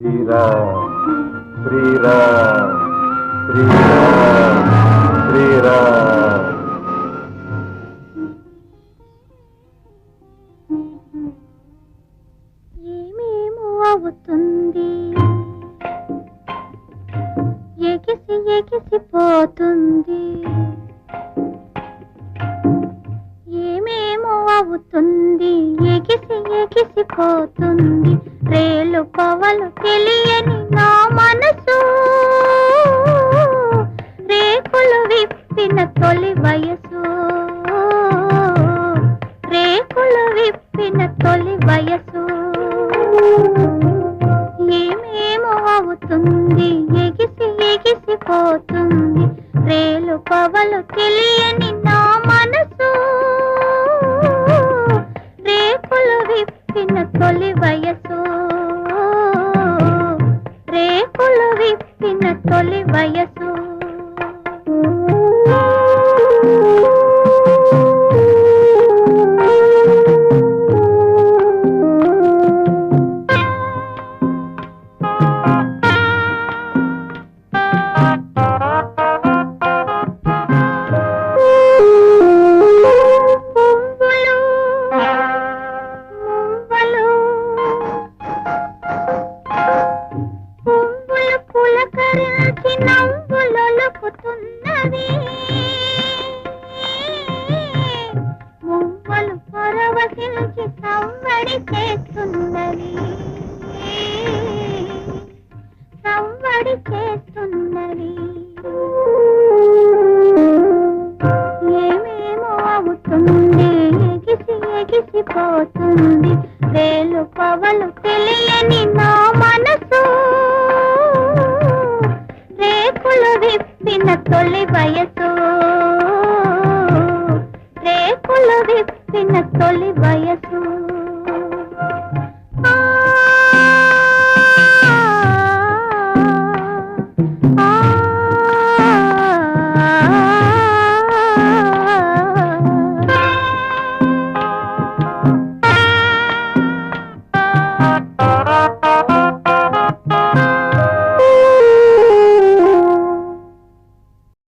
శ్రీరామ్ శ్రీరామ్ శ్రీరామ్ శ్రీరామ్. ఏమేమో అవుతుంది? ఎగిసి ఎగిసిపోతుంది ఏమేమో అవుతుంది? ఎగిసి ఎగిసి పోతుంది. పవలు తెలియని నా మనసు. రేకులు విప్పిన తొలి వయసు. రేకులు విప్పిన తొలి వయసు. ఏమేమో అవుతుంది ఎగిసి ఎగిసిపోతుంది రేలు పవలు తెలియని నా మనసు. రేకులు విప్పిన తొలి వయసు. తొలి వయసు. పులకరించి నవ్వులొలుకుతున్నవి మువ్వలు పరవశించి సవ్వడి చేస్తున్నవి సవ్వడి చేస్తున్నవి ఏమేమో అవుతుంది ఎగిసి ఎగిసిపోతుంది. వేలు పవలు తెలియని నా మనసు. విప్పిన తొలి వయసు. రేకులు విప్పిన తొలి వయసు.